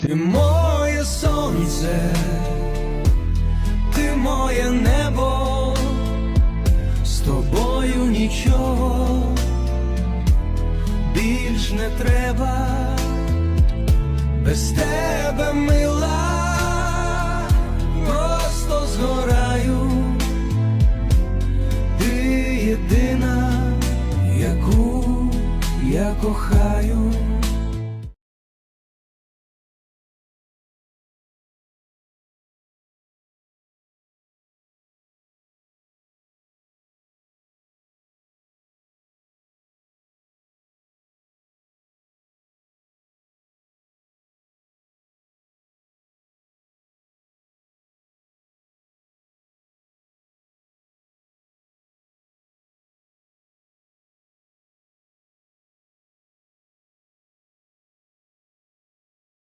Ти моє сонце, ти моє небо, з тобою нічого більш не треба, без тебе мила, просто згораю, ти єдина, яку я кохаю.